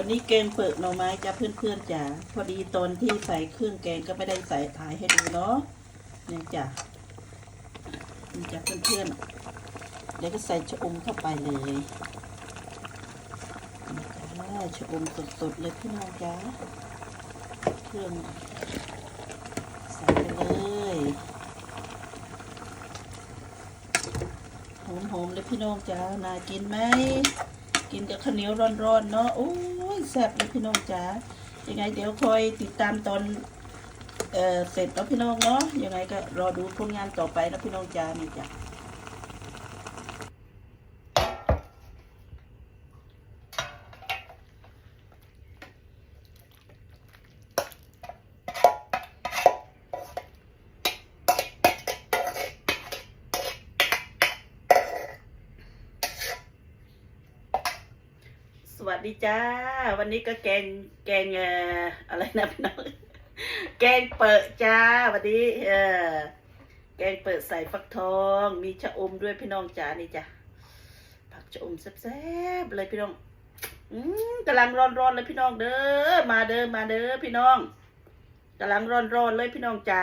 วันนี้แกงเปิดหน่อไม้จ้าเพื่อนๆจ๋าพอดีตอนที่ใส่เครื่องแกงก็ไม่ได้ใส่ถ่ายให้ดูเนาะเนี่ยจ้ะนี่จ้ะเพื่อนๆเดี๋ยวก็ใส่ชะอมเข้าไปเลยจ้าชะอมสดๆเลยพี่น้องจ้าเครื่องใส่ไปเลยหอมๆเลยพี่น้องจ้าน่ากินไหมกินกับข้าวเหนียวร้อนๆเนาะโอ้ แซ่บนะพี่น้องจ๋ายังไง เดี๋ยวคอยติดตามตอนเอเสร็จแล้วพี่น้องเนาะยังไงก็รอดูผลงานต่อไปนะพี่น้องจ๋านี่จ้ะ สวัสดีจ้า วันนี้ก็แกงแกงอะไรนะพี่น้องแกงเปิดจ้าวันนี้เออแกงเปิดใส่ฟักทอง มีชะอมด้วยพี่น้องจ้านี่จ้ะผักชะอมแซ่บๆเลยพี่น้องอืมกำลังร้อนๆเลยพี่น้องเด้อมาเด้อมาเด้อพี่น้องกำลังร้อนๆเลยพี่น้องจ้า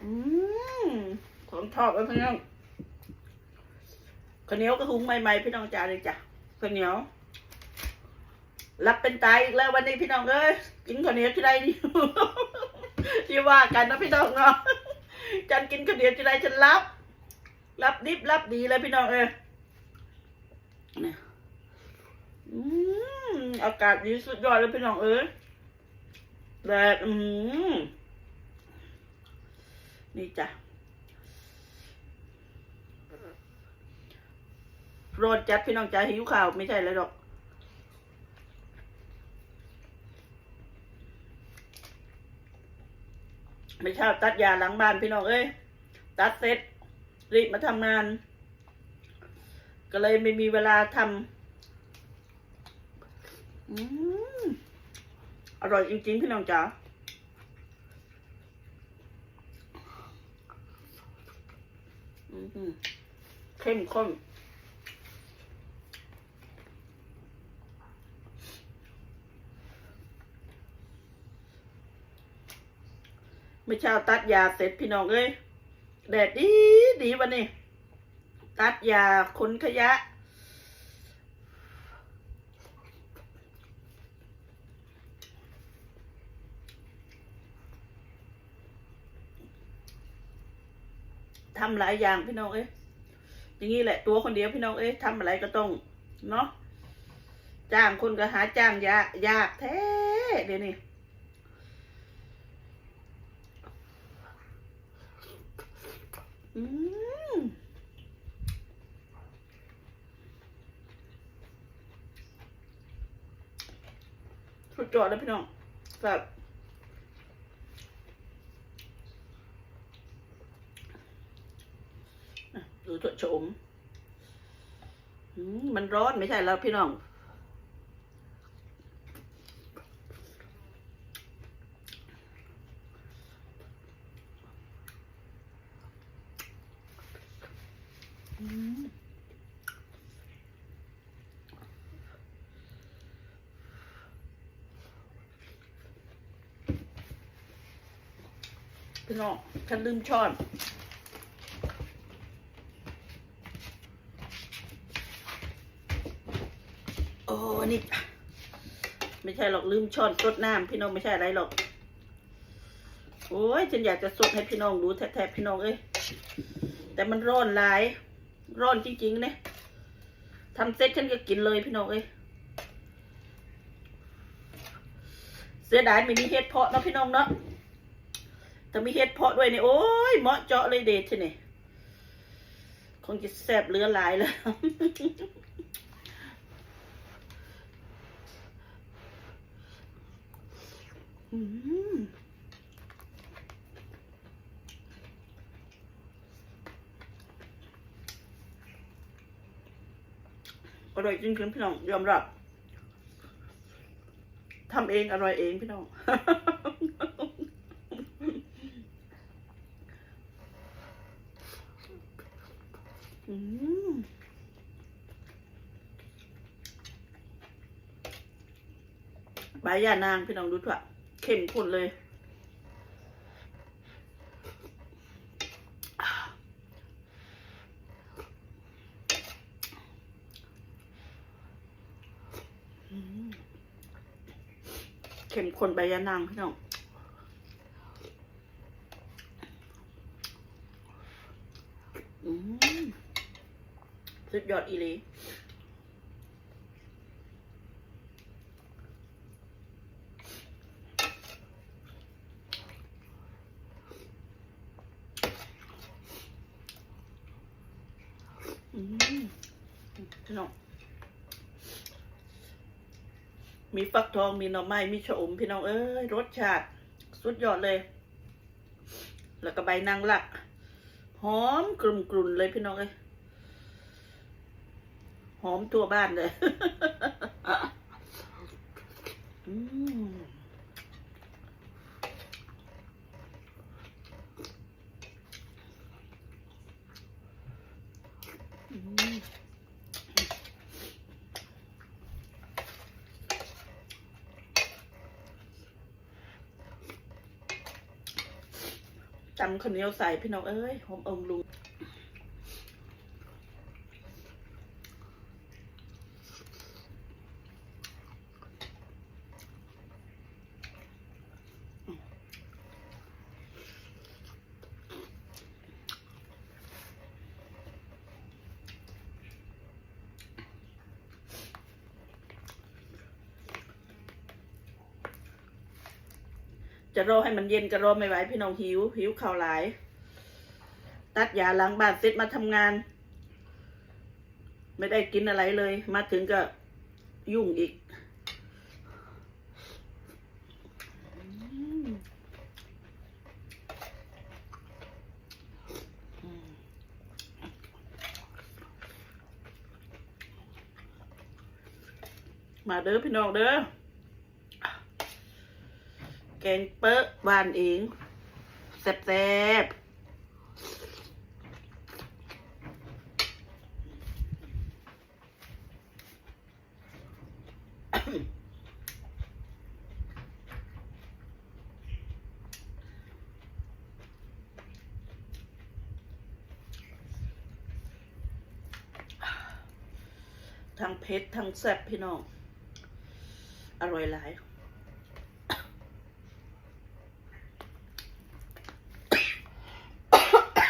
อืมของทอดเลยพี่น้อง ข้าวเหนียวก็หุงใหม่ๆพี่น้องจ๋าเลยจ้ะข้าวเหนียวรับเป็นตายอีกแล้ววันนี้พี่น้องเอ้ยกินข้าวเหนียวที่ไรนี่ที่ว่ากันนะพี่น้องเนาะจันกินข้าวเหนียวที่ไรฉันรับ รับดิบรับดีเลยพี่น้องเอ้ยเนี่ยอืมอากาศดีสุดยอดเลยพี่น้องเอ้ยแดดอืมนี่จ้ะ โรดจัดพี่น้องจ๋าหิวข่าวไม่ใช่เลยหรอกไม่ชอบตัดยาหลังบ้านพี่น้องเอ้ยตัดเสร็จรีบมาทำงาน ก็เลยไม่มีเวลาทำอืมอร่อยจริงๆพี่น้องจ๋าเข้มข้น ไม่เช้าตัดยาเสร็จพี่น้องเอ้ยแดดดีดีวันนี้ ตัดยาขนขยะ ทำหลายอย่างพี่น้องเอ้ยอย่างนี้แหละตัวคนเดียวพี่น้องเอ้ยทำอะไรก็ต้องเนาะจ้างคนก็หาจ้างยากยากแท้เดี๋ยวนี้ อืมสุดยอดเลยพี่น้องแบบดูถั่วชมอืมมันร้อนไม่ใช่แล้วพี่น้อง อืม พี่น้องฉันลืมช้อนโอ้นี่ไม่ใช่หรอกลืมช้อนสดน้ำพี่น้องไม่ใช่อะไรหรอก โอ้ยฉันอยากจะสดให้พี่น้องดูแทบๆพี่น้องเอ้ยแต่มันร้อนหลาย ร้อนจริงๆเนี่ยทำเซ็ตฉันก็กินเลยพี่น้องเอ้ยเสียดายไม่มีเห็ดเพาะเนาะพี่น้องเนาะ แต่มีเห็ดเพาะด้วยเนี่ยโอ้ยเหมาะเจาะเลยเดชทใช่ไหมคงจะแซ่บเลือหลายแล้วอืมอร่อยจริงๆพี่น้องยอมรับทำเองอร่อยเองพี่น้อง อืม ใบ ย่านางพี่น้องดูถั่วเข้มข้นเลย เข้มข้นใบยานางพี่น้องสุดยอดอีหลีมพี่น้อง มีฟักทองมีหน่อไม้มีชะอมพี่น้องเอ้ยรสชาติ สุดยอดเลย แล้วก็ใบนางลัก หอมกลุ่นกลุ่นเลยพี่น้องเอ้ยหอมตัวบ้านเลยอืม อืมจำข้าวเหนียวใส่พี่น้องเอ้ยหอมอมลุง จะรอให้มันเย็นก็รอไม่ไหวพี่น้องหิวหิวข่าวหลาย ตัดยาล้างบ้านเสร็จมาทำงาน ไม่ได้กินอะไรเลย มาถึงก็ยุ่งอีกมาเด้อพี่น้องเด้อ แกงเป๊ะบ้านเองแซ่บๆทั้งเผ็ดทั้งแซ่บพี่น้อง อร่อยหลาย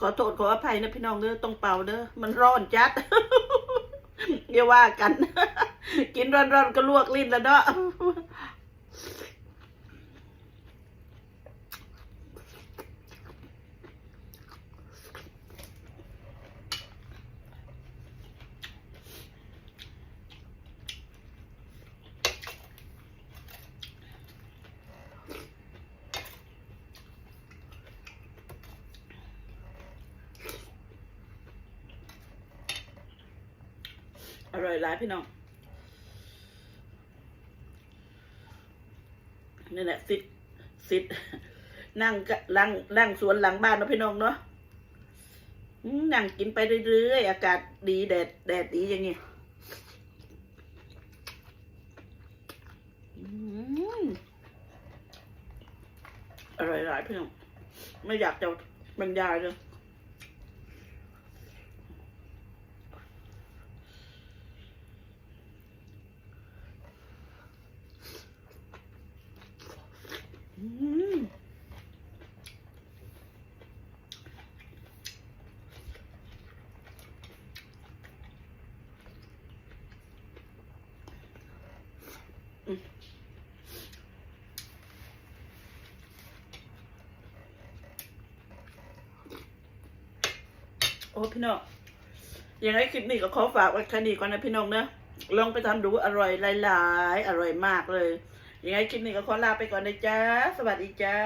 ขอโทษขออภัยนะพี่น้องเด้อต้องเป่าเด้อมันร้อนจัดอย่าว่ากัน กินร้อนๆก็ลวกลิ้นแล้วเนาะ อ ร่อยหลายพี่น้องนี่แหละสิทสิทนั่งกลังนั่งสวนหลังบ้านนะพี่น้องเนาะนั่งกินไปเรื่อยๆอากาศดีแดดแดดดีอย่างเงี้ยอืมอร่อยหลายพี่น้องไม่อยากจะบรรยายเลย อืม โอ้พี่น้องยังไงคลิปนี้ก็ขอฝากไว้แค่นี้ก่อนนะพี่น้องเนอะลองไปทำดูอร่อยหลาย ๆ อร่อยมากเลยยังไงคลิปนี้ก็ขอลาไปก่อนนะจ๊ะสวัสดีจ้า